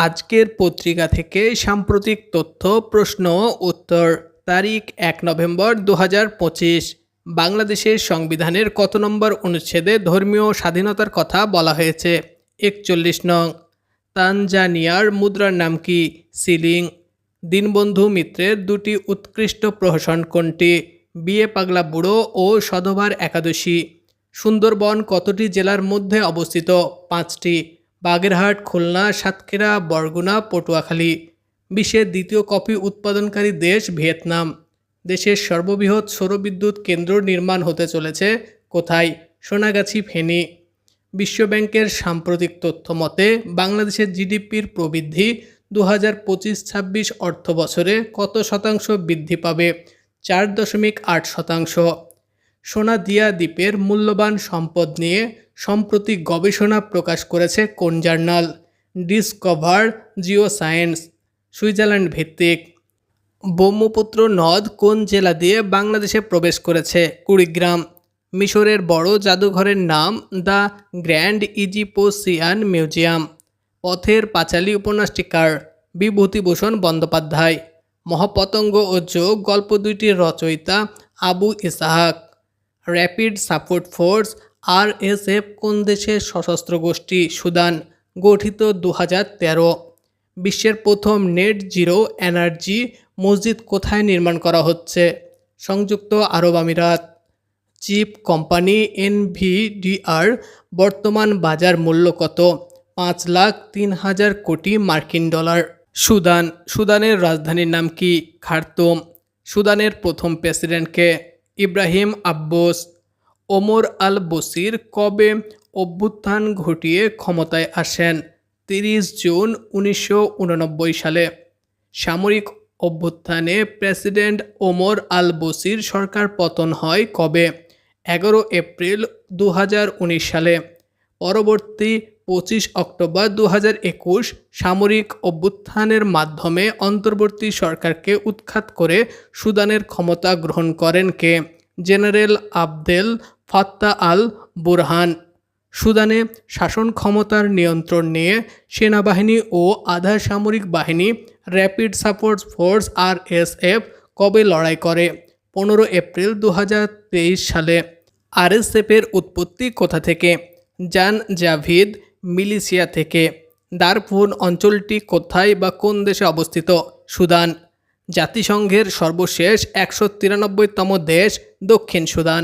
আজকের পত্রিকা থেকে সাম্প্রতিক তথ্য, প্রশ্ন, উত্তর। তারিখ এক নভেম্বর দু বাংলাদেশের সংবিধানের কত নম্বর অনুচ্ছেদে ধর্মীয় স্বাধীনতার কথা বলা হয়েছে? একচল্লিশ নং। তানজানিয়ার মুদ্রার নাম কি? সিলিং। দীনবন্ধু মিত্রের দুটি উৎকৃষ্ট প্রহসন কোনটি? বিয়ে পাগলা বুড়ো ও সধবার একাদশী। সুন্দরবন কতটি জেলার মধ্যে অবস্থিত? পাঁচটি। বাগেরহাট, খুলনা, সাতক্ষীরা, বরগুনা, পটুয়াখালী। বিশ্বের দ্বিতীয় কফি উৎপাদনকারী দেশ ভিয়েতনাম। দেশের সর্ববৃহৎ সৌরবিদ্যুৎ কেন্দ্র নির্মাণ হতে চলেছে কোথায়? সোনাগাছি, ফেনী। বিশ্বব্যাংকের সাম্প্রতিক তথ্য মতে, বাংলাদেশের জিডিপির প্রবৃদ্ধি দু হাজার পঁচিশ ছাব্বিশ অর্থ বছরে কত শতাংশ বৃদ্ধি পাবে? চার দশমিক আট শতাংশ। সোনাদিয়া দ্বীপের মূল্যবান সম্পদ নিয়ে সম্প্রতি গবেষণা প্রকাশ করেছে কোন journal? Discover Geo science Switzerland ভিত্তিক। ব্রহ্মপুত্র নদ কোন জেলা দিয়ে বাংলাদেশে প্রবেশ করেছে? কুড়িগ্রাম। মিশরের বড় জাদুঘরের নাম the grand ইজিপোসিয়ান museum. Pather Panchali উপন্যাসটিকার Bibhutibhushan Bandyopadhyay. মহাপতঙ্গ ও যোগ গল্প দুইটির রচয়িতা Abu Ishaque. Rapid support force RSF কোন দেশের সশস্ত্র গোষ্ঠী? সুদান, গঠিত দু বিশ্বের প্রথম নেট জিরো এনার্জি মসজিদ কোথায় নির্মাণ করা হচ্ছে? সংযুক্ত আরব আমিরাত। চিপ কোম্পানি এনভিডিআর বর্তমান বাজার মূল্য কত? পাঁচ লাখ তিন হাজার কোটি মার্কিন ডলার। সুদান, সুদানের রাজধানীর নাম কি? খার্তুম। সুদানের প্রথম প্রেসিডেন্টকে ইব্রাহিম আব্বাস, ওমর আল বসির কবে অভ্যুত্থান ঘটিয়ে ক্ষমতায় আসেন? তিরিশ জুন উনিশশো উননব্বই সালে। সামরিক অভ্যুত্থানে প্রেসিডেন্ট ওমর আল বসির সরকার পতন হয় কবে? এগারো এপ্রিল দু হাজার উনিশ সালে। পরবর্তী পঁচিশ অক্টোবর দু সামরিক অভ্যুত্থানের মাধ্যমে অন্তর্বর্তী সরকারকে উৎখাত করে সুদানের ক্ষমতা গ্রহণ করেন কে? General Abdel Fattah al Burhan. সুদানে শাসন ক্ষমতার নিয়ন্ত্রণ নিয়ে সেনাবাহিনী ও আধা সামরিক বাহিনী, র্যাপিড সাপোর্ট ফোর্স আরএসএফ কবে লড়াই করে? পনেরো এপ্রিল দু হাজার তেইশ সালে। আরএসএফের উৎপত্তি কোথা থেকে? জান জাভিদ মিলিশিয়া থেকে দারফুন অঞ্চলটি কোথায় বা কোন দেশে অবস্থিত? সুদান জাতিসংঘের সর্বশেষ একশো তিরানব্বইতম দেশ দক্ষিণ সুদান।